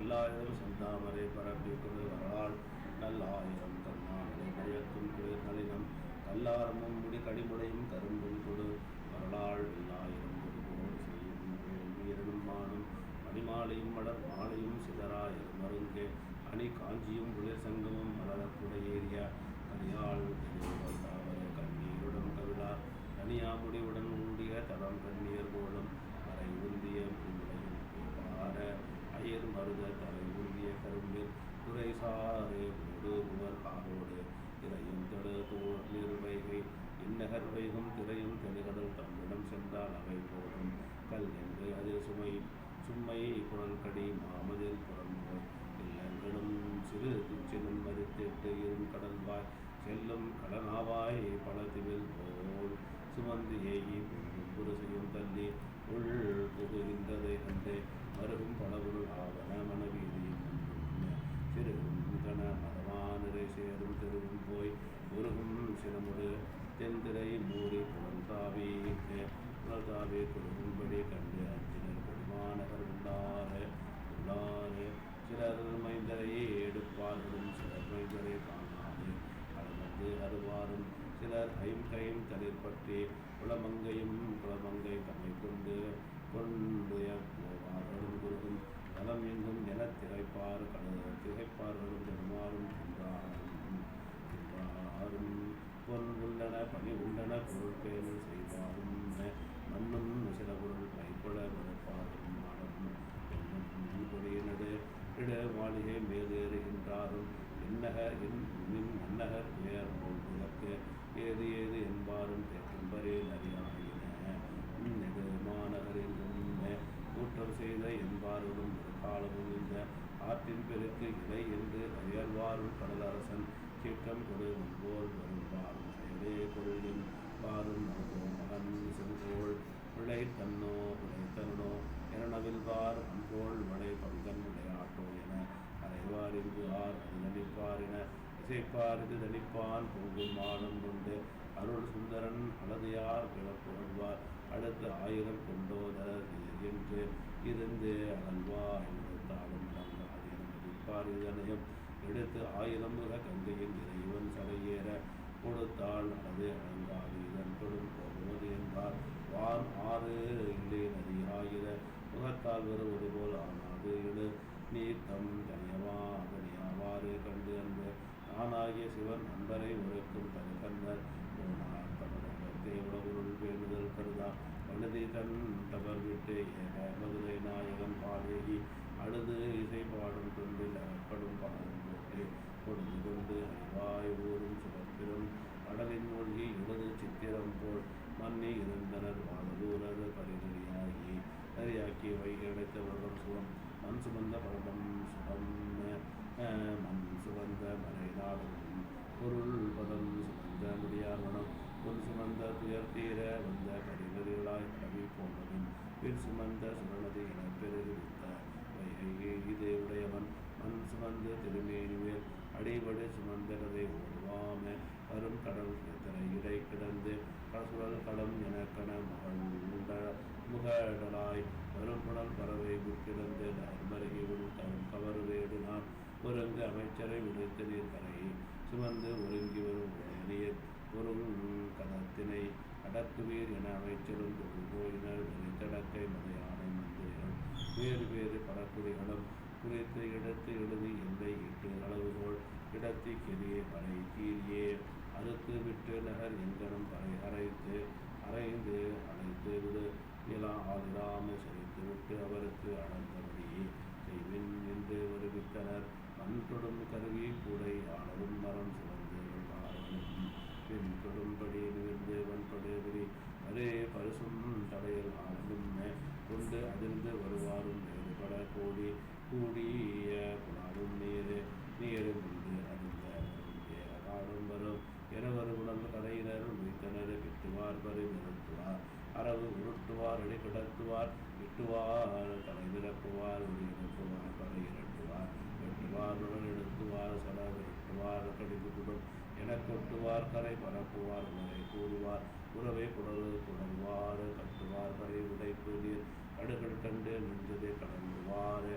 பல்லாயிரம் செந்தாமரை பரப்பி கொடு வரலாள் நல்லாயிரம் தன்னாமரை நயத்தும் குளிர் நளினம் கல்லாரமும் முடி கடிமுடையும் கரும்பும் கொடு. வரலாள் எல்லாயிரம் கொடுபோல் செய்யும் வீரனும் மானும் மணிமாலையும் மலர் மாலையும் சிதராயிரம் மருங்கே அணி காஞ்சியும் குளிர் சங்கமும் கருத தலை உருகிய கரும்பில் துறை சாரே காரோடு. திரையும் தடு தோர் நிர்வைகை இந்நகர் வைகும் திரையும் தெளிகடல் தம்மிடம் சென்றால் அவை போடும் கல் என்று அதில் சுமை சும்மை குரல் கடி மாமதில் புறம்போய் இல்லங்களும் சிறு துச்சிலும் மறித்திட்டு இரும் கடல்வாய். செல்லும் கடனாவாய் பலதிவில் போல். சுமந்து ஏகி புருசையும் தள்ளி. புலந்தாவி குழுகும்படி கண்டு அஞ்சினர். பெருமானவர் உள்ளார உள்ளார. சிலர் மைந்தரையே எடுப்பார்களும் சிலர் மைந்தரை காணாது. அளவந்து அருவாரும் சிலர் ஐம் கையும் தளிர் குளமங்கையும் குளமங்கை தம்மை கொண்டு கொண்டு போவார்களும் குருகும் தலம் எங்கும் என திகைப்பார். கடல் திகைப்பார்களும் பெருமாறும் என்றாரும் பொருள் உள்ளன பணி உள்ளன பொருட்களும் செய்வாரும். மண்ணும் சில பொருள் கைப்பட மறுப்பாரும் மாடம் என்னும் இட மாளிகை மேலேறுகின்றாரும். என்னகர் மின் அன்னகர் உயர் போல் விளக்கு. ஏது ஏது என்பாரும் தேக்கம்பரே நரியாயின. மாநகரில் உண்மை? கூற்றம் செய்த என்பாரோடும் காலமும் இந்த ஆற்றின் பெருக்கு இலை என்று அயர்வாரும் கடலரசன் சீற்றம் கொடு போல் வரும்பாரும். செயலே பொருளின் பாரும் நகோ மகன் செங்கோள் விளை தன்னோ விளை தன்னோ. என நவில்வார் அன்போல் வளை பங்கன் விளையாட்டோ என அறைவார் இங்கு ஆர் அது என இசைப்பார் இது தனிப்பான் பொங்கும் மாடம் கொண்டு அருள் சுந்தரன் அழதையார் கிளப்புகழ்வார் அடுத்து ஆயிரம் கொண்டோதர் என்று இருந்து அகழ்வா என்றாலும் அடங்காது என மதிப்பார் இதனையும் எடுத்து ஆயிரம் முக கங்கையின் இறைவன் சடையேற கொடுத்தால் அது அழங்காது இதன் தொடும் போகுவது என்றார். வான் ஆறு இல்லை நதி முகத்தால் வருவது போல் ஆனாது. இடு நீத்தம் தனியவா தனியாவாறு கண்டு அன்பு. நானாகிய சிவன் அன்பரை உரைக்கும் தனி கண்ணர் போனார் தமிழகத்தை உலகுருள் கருதா வழுதி தன் தவர் விட்டு ஏக மதுரை நாயகன் சுமந்த பொருள் பதம் சுமந்த முடியார்வனம் பொன் சுமந்த துயர் தீர வந்த கரிவர்களாய் கவி போனதும் பின் சுமந்த சுரநதி என பெருகிருத்த வைகை இதே உடையவன் மண் சுமந்து திருமேனிவேல் அடிபடு சுமந்தரதை ஓடுவாம. வரும் கடல் எத்தனை இடை கிடந்து கசுரல் களம் எனக்கன மகள் முகடலாய். வரும் புனல் பறவை கிடந்து நர்மருகி உள் தரும் கவர் அமைச்சரை விடுத்து நீர் கரை சுமந்து ஒருங்கி வரும் உடையநீர் பொருள் கதத்தினை அடக்குவீர் என அமைச்சரும் கோயினர் தடக்கை மதையானை மந்திரிகள் வேறு வேறு படக்குறைகளும் குறித்து இடத்து எழுதி எல்லை இட்டு அளவுகோல் இடத்தி கெரிய பறை கீரியே அறுத்து விட்டு நகர் எங்கனும் பறை அரைத்து அரைந்து அழைத்து விடு. இலா ஆதிராமல் செறித்து விட்டு அவருக்கு அடர்ந்தபடியே மண் கருவி கூடை ஆளவும் மரம் சுமந்து ஆரவனும் பின் தொடும்படி நிகழ்ந்தேவன் படு வெட்டுவார் இட்டுவார் தலை நிரப்புவார் ஒளி இறக்குவார் இரட்டுவார் வெட்டுவார் உடல் எடுத்துவார் செலவு எட்டுவார் கடிப்பு குடும் என கொட்டுவார் கரை பரப்புவார் உணரை கூறுவார் உறவை புடல் புடல்வார் கட்டுவார் கரை உடைப்பு நீர் கடுகள் கண்டு நெஞ்சதை கடந்துவார்.